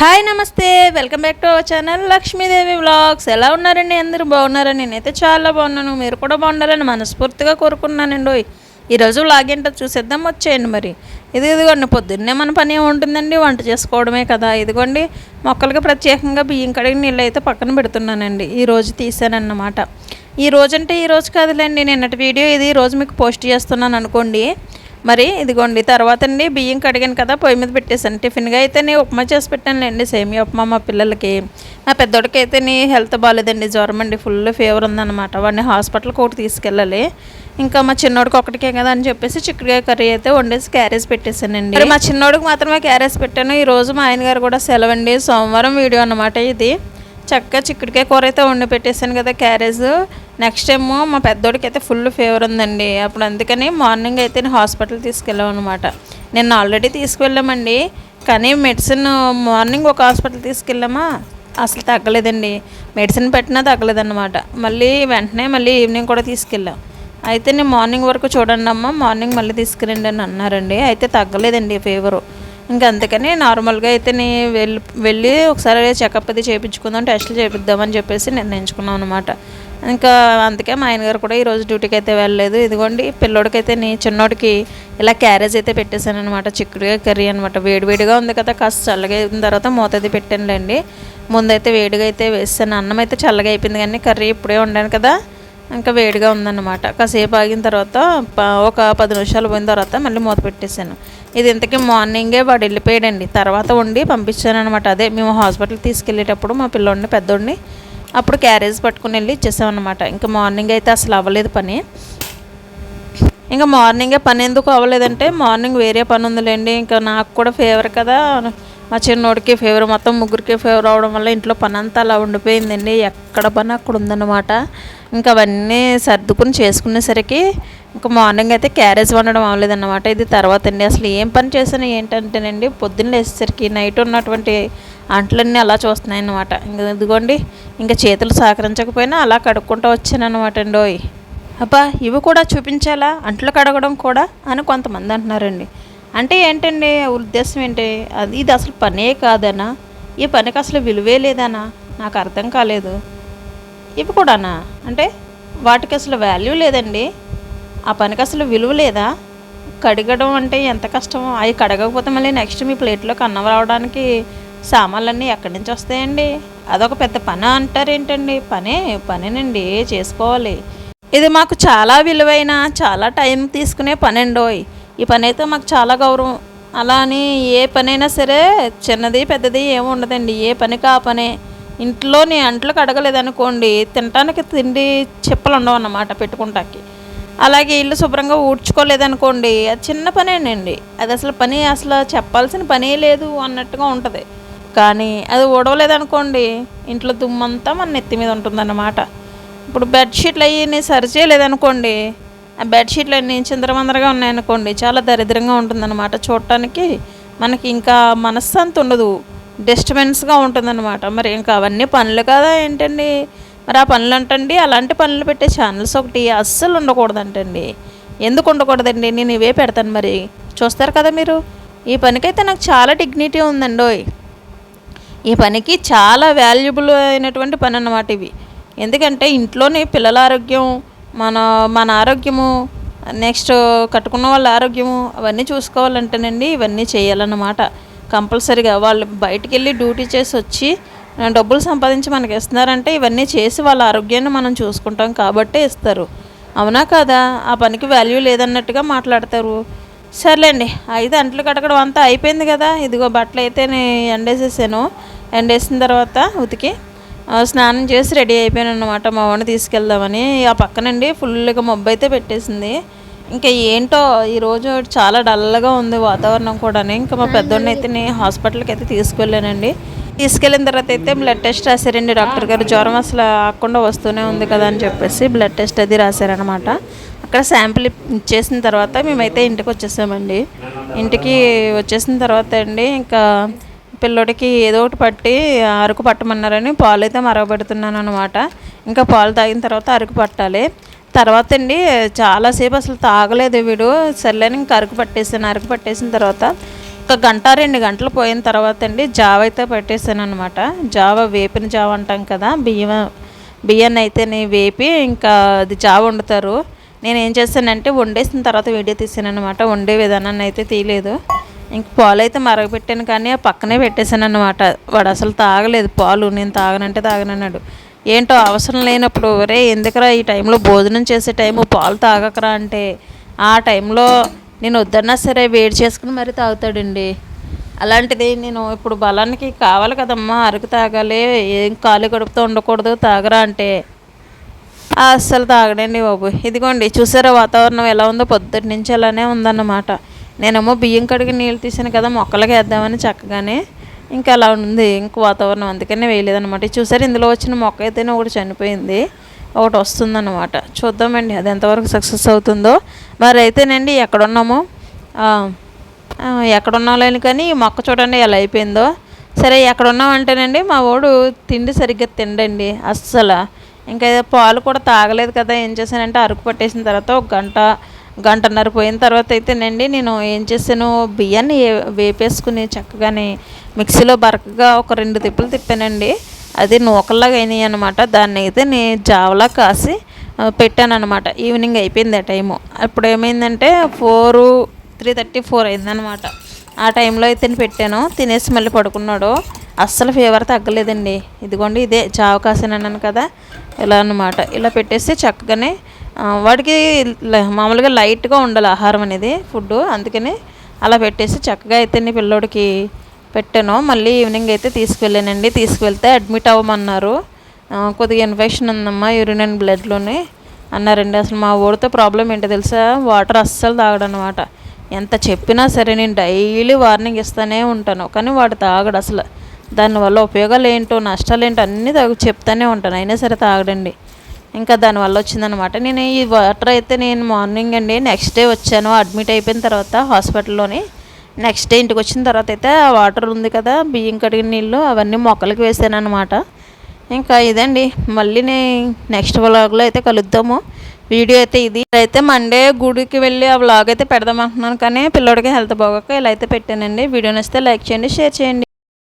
Hi నమస్తే. Welcome back to our channel Lakshmidevi vlogs. ఎలా ఉన్నారండి? అందరూ బాగున్నారని నేనైతే చాలా బాగున్నాను. మీరు కూడా బాగున్నారని మనస్ఫూర్తిగా కోరుకున్నానండి ఈరోజు వ్లాగ్ ఏంటో చూసేద్దాం వచ్చేయండి మరి. ఇది ఇదిగోండి పొద్దున్నే మన పని ఉంటుందండి? వంట చేసుకోవడమే కదా. ఇదిగోండి మొక్కలకి ప్రత్యేకంగా బియ్యం కడిగి నీళ్ళు అయితే పక్కన పెడుతున్నానండి. ఈ రోజు తీసానన్నమాట. ఈ రోజంటే ఈ రోజు కాదులేండి. నిన్నటి వీడియో ఇది. ఈ రోజు మీకు పోస్ట్ చేస్తున్నాను అనుకోండి. మరి ఇదిగోండి తర్వాత అండి బియ్యం కడిగాను కదా పొయ్యి మీద పెట్టేసాను టిఫిన్గా అయితే నేను ఉప్మా చేసి పెట్టానులేండి సేమియా ఉప్మా మా పిల్లలకి. నా పెద్దోడికి అయితే నీ హెల్త్ బాగాలేదండి జ్వరం అండి ఫుల్ ఫీవర్ ఉందన్నమాట. వాడిని హాస్పిటల్కి ఒకటి తీసుకెళ్ళాలి. ఇంకా మా చిన్నోడికి ఒకటికే కదా అని చెప్పేసి చిక్కుడుకాయ కర్రీ అయితే వండేసి క్యారేజ్ పెట్టేశానండి. మరి మా చిన్నోడికి మాత్రమే క్యారేజ్ పెట్టాను. ఈ రోజు మా ఆయన గారు కూడా సెలవండి. సోమవారం వీడియో అన్నమాట ఇది. చక్కగా చిక్కుడుకాయ కూర అయితే వండి పెట్టేశాను కదా క్యారేజ్. నెక్స్ట్ ఏమో మా పెద్దోడికి అయితే ఫుల్ ఫీవర్ ఉందండి. అప్పుడు అందుకని మార్నింగ్ అయితే నేను హాస్పిటల్ తీసుకెళ్ళాం అనమాట నిన్న ఆల్రెడీ తీసుకువెళ్ళామండి కానీ మెడిసిన్ మార్నింగ్ ఒక హాస్పిటల్ తీసుకెళ్ళామా? అసలు తగ్గలేదండి. మెడిసిన్ పెట్టినా తగ్గలేదన్నమాట. మళ్ళీ వెంటనే మళ్ళీ ఈవినింగ్ కూడా తీసుకెళ్ళాం. అయితే నేను మార్నింగ్ వరకు చూడండి అమ్మ మార్నింగ్ మళ్ళీ తీసుకురండి అని అన్నారండి. అయితే తగ్గలేదండి ఫీవరు. ఇంకా అందుకని నార్మల్గా అయితే నీ వెళ్ళి వెళ్ళి ఒకసారి చెకప్ అది చేయించుకుందాం టెస్టులు చేపిద్దామని చెప్పేసి నిర్ణయించుకున్నాం అనమాట ఇంకా అందుకే మా ఆయన గారు కూడా ఈరోజు డ్యూటీకి అయితే వెళ్ళలేదు. ఇదిగోండి పిల్లోడికైతే నీ చిన్నోడికి ఇలా క్యారేజ్ అయితే పెట్టేశాను అనమాట చిక్కుడుగా కర్రీ అనమాట వేడివేడిగా ఉంది కదా కాస్త చల్లగా అయిన తర్వాత మూతది పెట్టానులేండి. ముందైతే వేడిగా అయితే వేసాను అన్నం అయితే చల్లగా అయిపోయింది కానీ కర్రీ ఇప్పుడే ఉండాను కదా. ఇంకా వేడిగా ఉందన్నమాట. కాసేపు ఆగిన తర్వాత ఒక పది నిమిషాలు పోయిన తర్వాత మళ్ళీ మూత పెట్టేశాను. ఇది ఇంతకీ మార్నింగే వాడు వెళ్ళిపోయాడండి. తర్వాత వండి పంపించాను అనమాట అదే మేము హాస్పిటల్ తీసుకెళ్ళేటప్పుడు మా పిల్లోడిని పెద్దోడిని అప్పుడు క్యారేజ్ పట్టుకుని వెళ్ళి ఇచ్చేసామన్నమాట. ఇంకా మార్నింగ్ అయితే అసలు అవ్వలేదు పని. ఇంకా మార్నింగే పని ఎందుకు అవ్వలేదంటే మార్నింగ్ వేరే పని ఉందిలేండి. ఇంకా నాకు కూడా ఫేవర్ కదా. మా చిన్నోడికి ఫీవర్ మొత్తం ముగ్గురికి ఫేవర్ అవడం వల్ల ఇంట్లో పని అంతా అలా ఉండిపోయిందండి. ఎక్కడ పని అక్కడ ఉందన్నమాట. ఇంకా అవన్నీ సర్దుకుని చేసుకునేసరికి ఇంకా మార్నింగ్ అయితే క్యారేజ్ వండడం అవ్వలేదన్నమాట. ఇది తర్వాత అండి. అసలు ఏం పని చేశాను ఏంటంటేనండి పొద్దున్న లేచేసరికి నైట్ ఉన్నటువంటి అంట్లన్నీ అలా చూస్తున్నాయి అన్నమాట ఇంకా ఇదిగోండి ఇంకా చేతులు సహకరించకపోయినా అలా కడుక్కుంటూ వచ్చాననమాట అండి ఓయ్. అబ్బా ఇవి కూడా చూపించాలా? అంట్లు కడగడం కూడా? అని కొంతమంది అంటున్నారండి. అంటే ఏంటండి ఉద్దేశం ఏంటి? అది ఇది అసలు పనే కాదనా ఈ పనికి అసలు విలువే లేదనా నాకు అర్థం కాలేదు. ఇవి కూడానా? అంటే వాటికి అసలు వాల్యూ లేదండి. ఆ పనికి అసలు విలువ లేదా? కడగడం అంటే ఎంత కష్టమో? అవి కడగకపోతే మళ్ళీ నెక్స్ట్ మీ ప్లేట్లోకి అన్నం రావడానికి సామాన్లన్నీ ఎక్కడి నుంచి వస్తాయండి? అదొక పెద్ద పని అంటారేంటండి పనే పనేనండి చేసుకోవాలి. ఇది మాకు చాలా విలువైన చాలా టైం తీసుకునే పని ఈ పని అయితే మాకు చాలా గౌరవం. అలా అని ఏ పనైనా సరే చిన్నది పెద్దది ఏమి ఉండదండి. ఏ పని కా పనే. ఇంట్లోని అంట్లు కడగలేదనుకోండి తినటానికి తిండి చెప్పలు ఉండవు అన్నమాట పెట్టుకుంటాకి అలాగే ఇల్లు శుభ్రంగా ఊడ్చుకోలేదనుకోండి అది చిన్న పనేనండి. అది అసలు పని అసలు చెప్పాల్సిన పనే లేదు అన్నట్టుగా ఉంటుంది. కానీ అది ఊడవలేదనుకోండి ఇంట్లో దుమ్మంతా మన నెత్తి మీద ఉంటుందన్నమాట. ఇప్పుడు బెడ్షీట్లు అవి సరి చేయలేదనుకోండి ఆ బెడ్షీట్లు అన్నీ చిందరమందరగా ఉన్నాయనుకోండి చాలా దరిద్రంగా ఉంటుందన్నమాట. చూడటానికి మనకి ఇంకా మనశ్శాంతి ఉండదు. డిస్టర్బెన్స్గా ఉంటుందన్నమాట. మరి ఇంకా అవన్నీ పనులు కదా ఏంటండి? మరి ఆ పనులు అంటండి అలాంటి పనులు పెట్టే ఛానల్స్ ఒకటి అస్సలు ఉండకూడదంటండి. ఎందుకు ఉండకూడదండి? నేను ఇవే పెడతాను మరి. చూస్తారు కదా మీరు? ఈ పనికైతే నాకు చాలా డిగ్నిటీ ఉందండోయ్ ఈ పనికి చాలా వాల్యుబుల్ అయినటువంటి పని అన్నమాట ఇవి. ఎందుకంటే ఇంట్లోనే పిల్లల ఆరోగ్యం మన మన ఆరోగ్యము నెక్స్ట్ కట్టుకున్న వాళ్ళ ఆరోగ్యము అవన్నీ చూసుకోవాలంటేనండి ఇవన్నీ చేయాలన్నమాట. కంపల్సరీగా వాళ్ళు బయటికి వెళ్ళి డ్యూటీ చేసి వచ్చి డబ్బులు సంపాదించి మనకి ఇస్తున్నారంటే ఇవన్నీ చేసి వాళ్ళ ఆరోగ్యాన్ని మనం చూసుకుంటాం కాబట్టే ఇస్తారు. అవునా కదా? ఆ పనికి వాల్యూ లేదన్నట్టుగా మాట్లాడతారు. సర్లేండి ఐదు అంట్లు కడగడం అంతా అయిపోయింది కదా. ఇదిగో బట్టలు అయితే నేను ఎండేసేసాను. ఎండేసిన తర్వాత ఉతికి స్నానం చేసి రెడీ అయిపోయాను అనమాట మా వాడిని తీసుకెళ్దామని. ఆ పక్కనండి ఫుల్గా మబ్బు అయితే పెట్టేసింది. ఇంకా ఏంటో ఈరోజు చాలా డల్గా ఉంది వాతావరణం కూడా ఇంకా మా పెద్దోడిని అయితే నేను హాస్పిటల్కి అయితే తీసుకెళ్ళానండి. తీసుకెళ్ళిన తర్వాత అయితే బ్లడ్ టెస్ట్ రాశారండి డాక్టర్ గారు. జ్వరం అసలు ఆకుండా వస్తూనే ఉంది కదా అని చెప్పేసి బ్లడ్ టెస్ట్ అది రాశారనమాట అక్కడ శాంపిల్ ఇచ్చేసిన తర్వాత మేమైతే ఇంటికి వచ్చేసామండి. ఇంటికి వచ్చేసిన తర్వాత అండి ఇంకా పిల్లోడికి ఏదో ఒకటి పట్టి అరకు పట్టమన్నారని పాలు అయితే మరగబెడుతున్నాను అనమాట ఇంకా పాలు తాగిన తర్వాత అరకు పట్టాలి. తర్వాత అండి చాలాసేపు అసలు తాగలేదు వీడు. సర్లేని ఇంకా అరకు పట్టేసాను అరకు పట్టేసిన తర్వాత ఒక గంట రెండు గంటలు పోయిన తర్వాత అండి జావ అయితే పట్టేసాను అనమాట జావ వేపిన జావ అంటాం కదా బియ్యం బియ్యాన్ని అయితేనే వేపి ఇంకా అది జావ వండుతారు. నేను ఏం చేశానంటే వండేసిన తర్వాత వీడియో తీసాను అనమాట వండే విధానాన్ని అయితే తీయలేదు. ఇంక పాలు అయితే మరగపెట్టాను కానీ ఆ పక్కనే పెట్టేశాను అనమాట వాడు అసలు తాగలేదు. పాలు నేను తాగనంటే తాగనన్నాడు. ఏంటో అవసరం లేనప్పుడు ఒరే ఎందుకురా ఈ టైంలో భోజనం చేసే టైము? పాలు తాగకరా అంటే ఆ టైంలో నేను వద్దన్నా సరే వేడి చేసుకుని మరీ తాగుతాడండి. అలాంటిది నేను ఇప్పుడు బలానికి కావాలి కదమ్మా అరకు తాగాలి ఏం ఖాళీ గడుపుతూ ఉండకూడదు తాగరా అంటే అస్సలు తాగడండి బాబు. ఇదిగోండి చూసారా వాతావరణం ఎలా ఉందో? పొద్దుటి నుంచి అలానే ఉందన్నమాట. నేనేమో బియ్యం కడిగి నీళ్ళు తీసాను కదా మొక్కలకి వేద్దామని చక్కగానే ఇంకా అలా ఉంది ఇంక వాతావరణం అందుకనే వేయలేదనమాట చూసారు ఇందులో వచ్చిన మొక్క అయితేనే ఒకటి చనిపోయింది ఒకటి వస్తుందన్నమాట. చూద్దామండి అది ఎంతవరకు సక్సెస్ అవుతుందో. మరి అయితేనండి ఎక్కడున్నామో? ఆ, ఎక్కడున్నాలేని కానీ ఈ మొక్క చూడండి ఎలా అయిపోయిందో. సరే ఎక్కడున్నామంటేనండి మా వాడు తిండి సరిగ్గా తిండండి అస్సలు. ఇంకా ఏదో పాలు కూడా తాగలేదు కదా ఏం చేశానంటే అరుకు పట్టేసిన తర్వాత ఒక గంట గంటన్నర పోయిన తర్వాత అయితేనండి నేను ఏం చేశాను బియ్యాన్ని వేపేసుకుని చక్కగానే మిక్సీలో బరకగా ఒక రెండు తిప్పలు తిప్పానండి. అది నూకల్లాగా అయినాయి అనమాట దాన్ని అయితే నేను జావలా కాసి పెట్టాను అనమాట ఈవినింగ్ అయిపోయింది ఆ టైము. అప్పుడు ఏమైందంటే ఫోరు త్రీ థర్టీ ఫోర్ అయిందనమాట ఆ టైంలో అయితే పెట్టాను. తినేసి మళ్ళీ పడుకున్నాడు. అస్సలు ఫీవర్ తగ్గలేదండి. ఇదిగోండి ఇదే జావ కాసానన్నాను కదా. ఇలా అన్నమాట. ఇలా పెట్టేసి చక్కగానే వాటికి వాడికి మామూలుగా లైట్గా ఉండాలి ఆహారం అనేది ఫుడ్ అందుకని అలా పెట్టేసి చక్కగా అయితే నీ పిల్లోడికి పెట్టాను. మళ్ళీ ఈవినింగ్ అయితే తీసుకువెళ్ళానండి. తీసుకువెళ్తే అడ్మిట్ అవ్వమన్నారు. కొద్దిగా ఇన్ఫెక్షన్ ఉందమ్మా యూరిన్ అండ్ బ్లడ్లోనే అన్నారండి. అసలు మా ఊరితో ప్రాబ్లం ఏంటో తెలుసా? వాటర్ అస్సలు తాగడనమాట. ఎంత చెప్పినా సరే నేను డైలీ వార్నింగ్ ఇస్తూనే ఉంటాను. కానీ వాడు తాగడు అసలు. దానివల్ల ఉపయోగాలు ఏంటో నష్టాలు ఏంటో అన్నీ తాగు చెప్తానే ఉంటాను. అయినా సరే తాగడండి. ఇంకా దానివల్ల వచ్చిందనమాట నేను ఈ వాటర్ అయితే నేను మార్నింగ్ అండి నెక్స్ట్ డే వచ్చాను. అడ్మిట్ అయిపోయిన తర్వాత హాస్పిటల్లోని నెక్స్ట్ డే ఇంటికి వచ్చిన తర్వాత అయితే ఆ వాటర్ ఉంది కదా బియ్యం కడిగిన నీళ్ళు అవన్నీ మొక్కలకి వేసాను అనమాట ఇంకా ఇదండి మళ్ళీ నేను నెక్స్ట్ వ్లాగ్లో అయితే కలుద్దాము. వీడియో అయితే ఇది. అయితే మండే గుడికి వెళ్ళి ఆ వ్లాగ్ అయితే పెడదాం అంటున్నాను కానీ పిల్లోడికి హెల్త్ బాగోక ఇలా అయితే పెట్టానండి. వీడియో నచ్చితే లైక్ చేయండి షేర్ చేయండి.